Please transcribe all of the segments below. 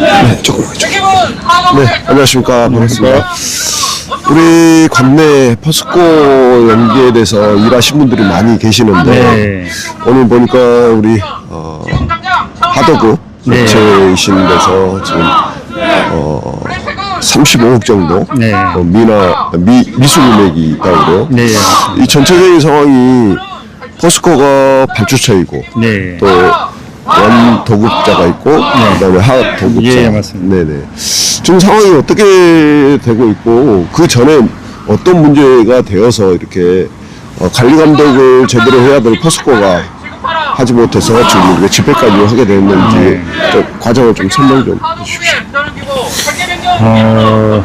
네, 조금 네, 안녕하십니까. 반갑습니다. 우리 관내 포스코 연기에 대해서 일하신 분들이 많이 계시는데 네. 오늘 보니까 우리 어, 하도급 네. 업체이신 데서 지금 어, 35억 정도 네. 어, 미나 미, 미수 금액이 있다고 그래요. 네. 이 전체적인 상황이 포스코가 발주처이고 네. 또 원 도급자가 있고 그다음에 하 도급자. 예, 맞습니다. 네네. 지금 상황이 어떻게 되고 있고 그 전에 어떤 문제가 되어서 이렇게 어, 관리 감독을 제대로 해야 될 포스코가 하지 못해서 지금 이렇게 집회까지 하게 됐는지 네. 좀 과정을 좀 설명 좀 해주십시오. 어,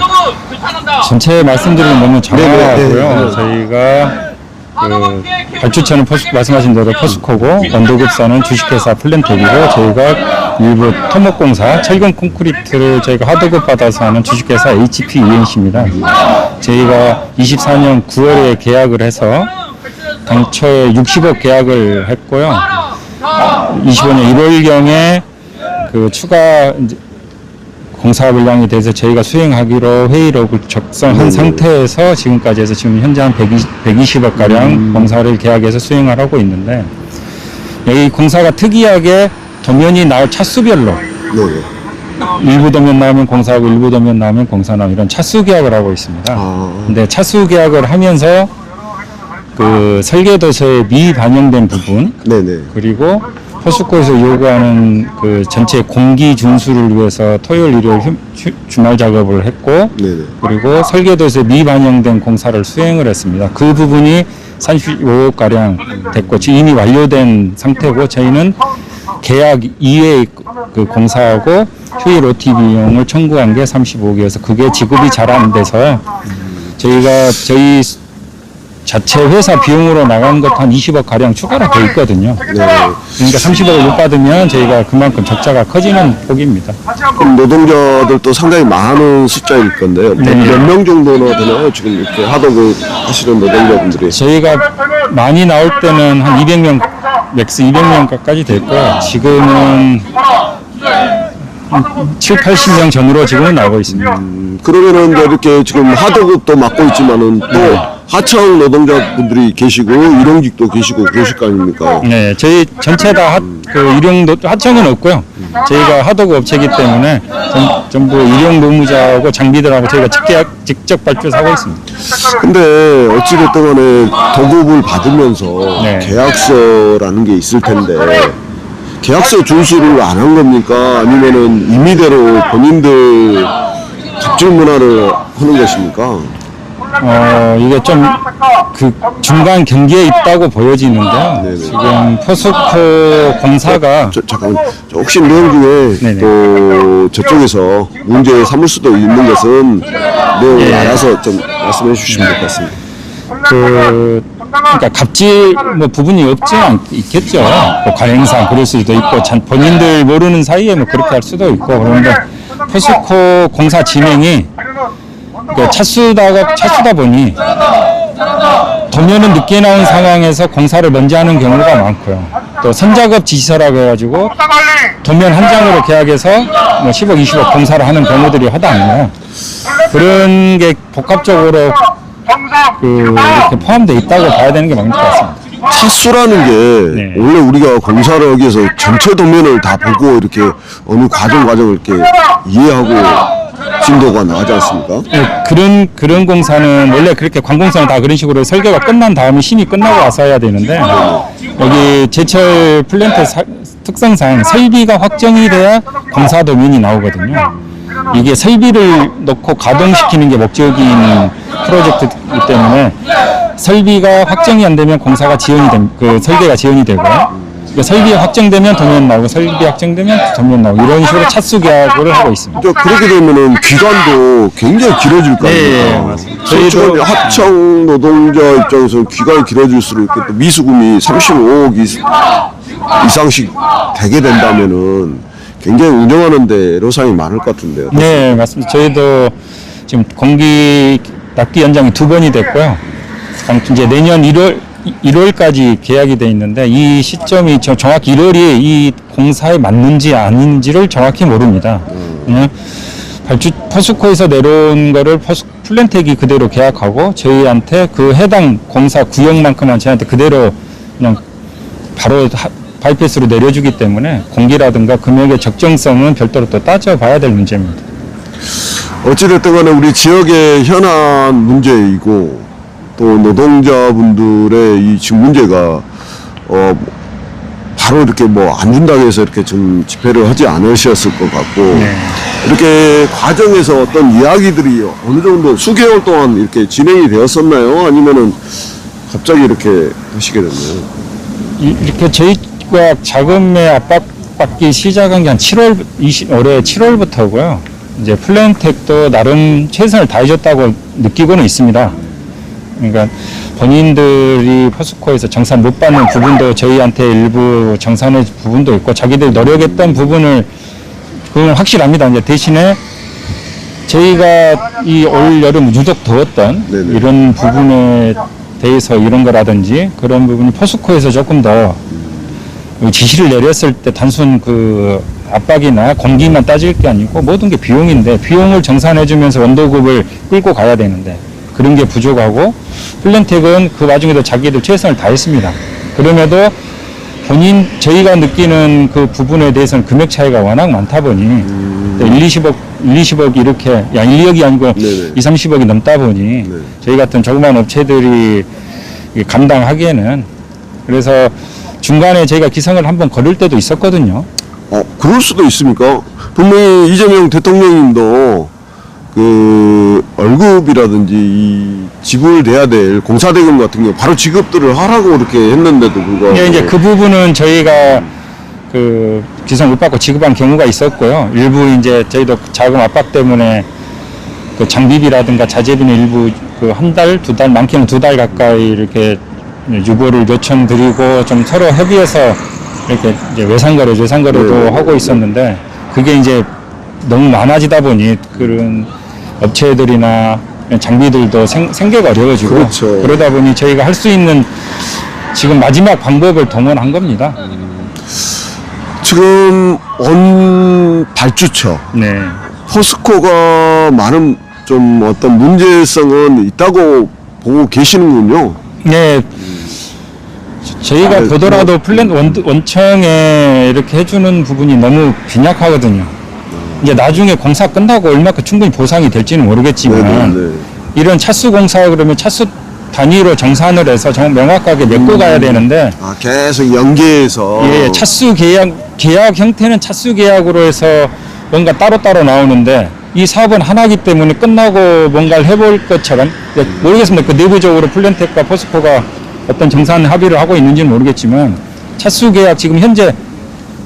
전체 말씀드리면 너무 네, 네, 장황하고요. 네. 저희가 그 발주처는 포스, 말씀하신 대로 포스코고 원도급사는 주식회사 플랜텍이고 저희가 일부 토목공사 철근 콘크리트를 저희가 하도급 받아서 하는 주식회사 HP ENC입니다. 저희가 24년 9월에 계약을 해서 당초에 60억 계약을 했고요. 25년 1월경에 그 추가 공사 분량에 대해서 저희가 수행하기로 회의록을 작성한 상태에서 지금까지 해서 지금 현재 한 120, 120억 가량 공사를 계약해서 수행을 하고 있는데 여기 공사가 특이하게 도면이 나올 차수별로 네네. 일부 도면 나오면 공사하고 일부 도면 나오면 공사 나오고 이런 차수 계약을 하고 있습니다. 아. 근데 차수 계약을 하면서 그 설계도서에 미반영된 부분 네네. 그리고 포스코에서 요구하는 그 전체 공기 준수를 위해서 토요일 일요일 휴- 휴- 주말 작업을 했고 네네. 그리고 설계도에서 미반영된 공사를 수행을 했습니다. 그 부분이 35억 가량 됐고 지금 이미 완료된 상태고 저희는 계약 이외의 그 공사하고 휴일 OT 비용을 청구한 게 35억이어서 그게 지급이 잘 안 돼서 저희가 저희 자체 회사 비용으로 나간 것 한 20억 가량 추가로 돼 있거든요. 네. 그러니까 30억을 못 받으면 저희가 그만큼 적자가 커지는 폭입니다. 그럼 노동자들도 상당히 많은 숫자일 건데요. 네. 몇명 정도나 되나요? 지금 이렇게 하도급 하시는 노동자분들이. 저희가 많이 나올 때는 한 200명, 맥스 200명까지 됐고요. 지금은 한 7, 80명 전후로 지금은 나오고 있습니다. 음, 그러면은 이제 이렇게 지금 하도급도 맡고 있지만은 또 네. 하청 노동자분들이 계시고 일용직도 계시고 그러실 거 아닙니까? 네, 저희 전체 다 하, 그 일용 노, 하청은 없고요. 저희가 하도급 업체이기 때문에 전, 전부 일용 노무자하고 장비들하고 저희가 직접, 직접 발주해서 하고 있습니다. 근데 어찌됐든 간에 도급을 받으면서 네. 계약서라는 게 있을 텐데 계약서 준수를 안 한 겁니까? 아니면은 임의대로 본인들 갑질 문화를 하는 것입니까? 어, 이게 좀 그 중간 경계에 있다고 보여지는데요. 네네. 지금 포스코 공사가 저, 잠깐만 저 혹시 내용 중에 네네. 또 저쪽에서 문제 삼을 수도 있는 것은 내용을 예. 알아서 좀 말씀해 주시면 될 것 같습니다. 그 그러니까 갑질 뭐 부분이 없지 않 있겠죠. 뭐 관행상 그럴 수도 있고 참 본인들 모르는 사이에 뭐 그렇게 할 수도 있고 그런데 포스코 공사 진행이 그 차수다가 차수다 보니 도면은 늦게 나온 상황에서 공사를 먼저 하는 경우가 많고요. 또 선작업 지시서라고 해가지고 도면 한 장으로 계약해서 뭐 10억, 20억 공사를 하는 경우들이 허다해요. 그런 게 복합적으로 그 이렇게 포함되어 있다고 봐야 되는 게 맞는 것 같습니다. 차수라는 게 네. 원래 우리가 공사를 하기 위해서 전체 도면을 다 보고 이렇게 어느 과정 과정을 이렇게 이해하고 진도가 나가지 않습니까? 네, 그런 그런 공사는 원래 그렇게 관공서는 다 그런 식으로 설계가 끝난 다음에 심의 끝나고 와서 해야 되는데 여기 제철 플랜트 사- 특성상 설비가 확정이 돼야 공사 도면이 나오거든요. 이게 설비를 넣고 가동시키는 게 목적인 프로젝트이기 때문에 설비가 확정이 안 되면 공사가 지연이 됨, 그 설계가 지연이 되고요. 그러니까 설비 확정되면 도면 나오고 설비 확정되면 도면 나오고 이런 식으로 차수 계약을 하고 있습니다. 또 그렇게 되면은 기간도 굉장히 길어질 거 아닙니까? 네, 맞습니다. 저희도 저희도- 하청 노동자 입장에서 기간이 길어질수록 또 미수금이 35억 이- 이상씩 되게 된다면은 굉장히 운영하는데 애로사항이 많을 것 같은데요. 네, 맞습니다. 저희도 지금 공기 납기 연장이 두 번이 됐고요. 당- 이제 내년 1월 1월까지 계약이 돼 있는데 이 시점이 저 정확히 1월이 이 공사에 맞는지 아닌지를 정확히 모릅니다. 그냥 발주 포스코에서 내려온 거를 포스 플랜텍이 그대로 계약하고 저희한테 그 해당 공사 구역만큼만 저희한테 그대로 그냥 바로 하- 바이패스로 내려주기 때문에 공기라든가 금액의 적정성은 별도로 또 따져봐야 될 문제입니다. 어찌됐든 간에 우리 지역의 현안 문제이고 또 노동자분들의 이 지금 문제가 어 바로 이렇게 뭐 안 준다고 해서 이렇게 좀 집회를 하지 않으셨을 것 같고 네. 이렇게 과정에서 어떤 이야기들이 어느 정도 수개월 동안 이렇게 진행이 되었었나요? 아니면은 갑자기 이렇게 하시게 됐나요? 이- 이렇게 저희가 자금의 압박받기 시작한 게 한 7월 20 올해 7월부터고요. 이제 플랜텍도 나름 최선을 다해줬다고 느끼고는 있습니다. 그러니까 본인들이 포스코에서 정산 못 받는 부분도 저희한테 일부 정산의 부분도 있고 자기들 노력했던 부분을 그건 확실합니다. 이제 대신에 저희가 이 올 여름 유독 더웠던 네네. 이런 부분에 대해서 이런 거라든지 그런 부분이 포스코에서 조금 더 지시를 내렸을 때 단순 그 압박이나 공기만 따질 게 아니고 모든 게 비용인데 비용을 정산해주면서 원도급을 끌고 가야 되는데 그런 게 부족하고 플랜텍은 그 와중에도 자기들 최선을 다했습니다. 그럼에도 본인 저희가 느끼는 그 부분에 대해서는 금액 차이가 워낙 많다 보니 1, 20억, 1, 20억 이렇게 야 1, 2억이 아니고 네네. 2, 30억이 넘다 보니 저희 같은 조그만 업체들이 이 감당하기에는 그래서 중간에 저희가 기성을 한번 걸을 때도 있었거든요. 어, 그럴 수도 있습니까? 분명히 이재명 대통령님도 그 월급이라든지 이 지불돼야 될 공사 대금 같은 경우 바로 지급들을 하라고 이렇게 했는데도 불구하고 예, 이제 그 부분은 저희가 그 기성 못 받고 지급한 경우가 있었고요. 일부 이제 저희도 자금 압박 때문에 그 장비비라든가 자재비는 일부 그 한 달, 두 달, 많게는 두 달 가까이 이렇게 유보를 요청드리고 좀 서로 협의해서 이렇게 이제 외상거래, 외상거래도 네. 하고 있었는데 그게 이제 너무 많아지다 보니 그런 업체들이나 장비들도 생, 생계가 어려워지고 그렇죠. 그러다 보니 저희가 할 수 있는 지금 마지막 방법을 동원한 겁니다. 지금 원 발주처 네. 포스코가 많은 좀 어떤 문제성은 있다고 보고 계시는군요. 네. 저희가 아, 보더라도 플랜 원, 원청에 이렇게 해주는 부분이 너무 빈약하거든요. 이제 나중에 공사 끝나고 얼마큼 충분히 보상이 될지는 모르겠지만 네 네 네. 이런 차수 공사 그러면 차수 단위로 정산을 해서 정 명확하게 메꿔 가야 되는데 아 계속 연계해서 예, 차수 계약 계약 형태는 차수 계약으로 해서 뭔가 따로따로 나오는데 이 사업은 하나기 때문에 끝나고 뭔가를 해볼 것처럼 예, 모르겠습니다. 그 내부적으로 플랜텍과 포스코가 어떤 정산 합의를 하고 있는지는 모르겠지만 차수 계약 지금 현재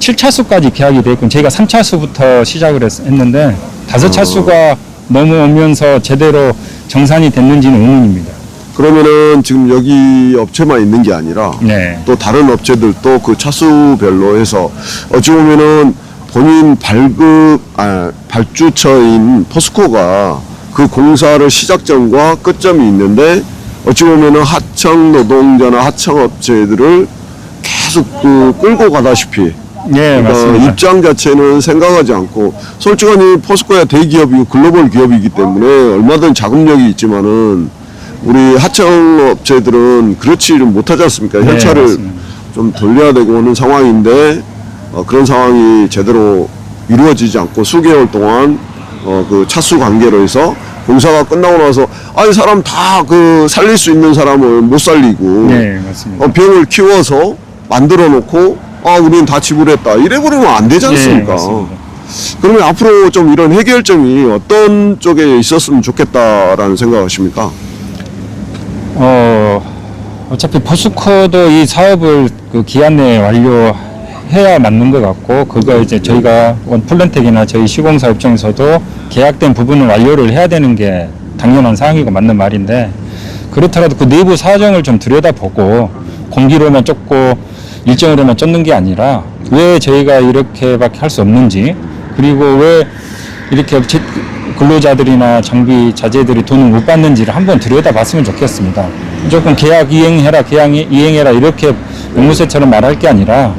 7차수까지 계약이 돼 있고 저희가 3차수부터 시작을 했, 는데 다섯 차수가 넘어오면서 제대로 정산이 됐는지는 의문입니다. 그러면은 지금 여기 업체만 있는 게 아니라 네. 또 다른 업체들도 그 차수별로 해서 어찌 보면은 본인 발급 아, 발주처인 포스코가 그 공사를 시작점과 끝점이 있는데 어찌 보면은 하청 노동자나 하청 업체들을 계속 그 끌고 가다시피 네, 그러니까 맞습니다. 입장 자체는 생각하지 않고 솔직하니 포스코야 대기업이고 글로벌 기업이기 때문에 얼마든 자금력이 있지만은 우리 하청 업체들은 그렇지 못하지 않습니까? 네, 현찰을 맞습니다. 좀 돌려야 되고 하는 상황인데 어, 그런 상황이 제대로 이루어지지 않고 수개월 동안 어, 그 차수 관계로 해서 공사가 끝나고 나서 아니 사람 다 그 살릴 수 있는 사람을 못 살리고 네, 맞습니다. 어, 병을 키워서 만들어 놓고 아 우리는 다 지불했다 이래버리면 안 되지 네, 않습니까? 맞습니다. 그러면 앞으로 좀 이런 해결점이 어떤 쪽에 있었으면 좋겠다라는 생각하십니까? 어, 어차피 포스코도 이 사업을 그 기한 내에 완료해야 맞는 것 같고, 그거 이제 저희가 원 플랜텍이나 저희 시공사 입장에서도 계약된 부분을 완료를 해야 되는 게 당연한 사항이고 맞는 말인데, 그렇더라도 그 내부 사정을 좀 들여다보고, 공기로만 쫓고 일정으로만 쫓는 게 아니라, 왜 저희가 이렇게밖에 할 수 없는지, 그리고 왜 이렇게 제- 근로자들이나 장비 자재들이 돈을 못 받는지를 한번 들여다봤으면 좋겠습니다. 무조건 계약 이행해라, 계약 이- 이행해라 이렇게 앵무새처럼 말할 게 아니라.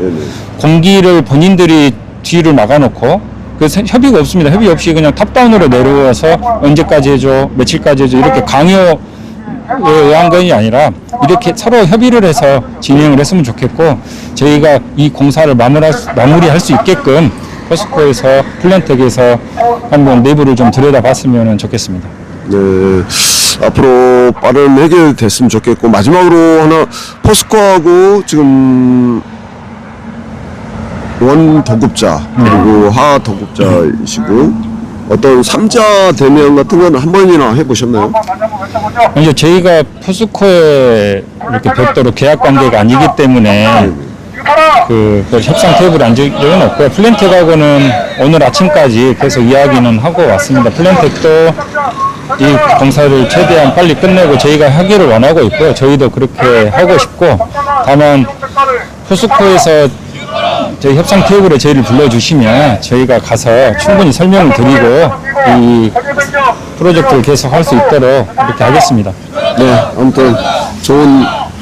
공기를 본인들이 뒤를 막아놓고 그 세- 협의가 없습니다. 협의 없이 그냥 탑다운으로 내려와서 언제까지 해줘, 며칠까지 해줘 이렇게 강요 의한 것이 아니라 이렇게 서로 협의를 해서 진행을 했으면 좋겠고 저희가 이 공사를 마무리할 수, 마무리할 수 있게끔 포스코에서 플랜텍에서 한번 내부를 좀 들여다봤으면 좋겠습니다. 네, 앞으로 빠른 해결 됐으면 좋겠고 마지막으로 하나 포스코하고 지금 원 도급자 그리고 하 도급자이시고 어떤 삼자 대면 같은 건 한 번이나 해보셨나요? 이제 저희가 포스코에 이렇게 별도로 계약 관계가 아니기 때문에 그, 그 협상 테이블에 앉은 적은 없고요. 플랜텍하고는 오늘 아침까지 계속 이야기는 하고 왔습니다. 플랜텍도 이 공사를 최대한 빨리 끝내고 저희가 하기를 원하고 있고요. 저희도 그렇게 하고 싶고 다만 포스코에서 저희 협상 테이블에 저희를 불러주시면 저희가 가서 충분히 설명을 드리고 이 프로젝트를 계속 할 수 있도록 이렇게 하겠습니다. 네, 아무튼 좋은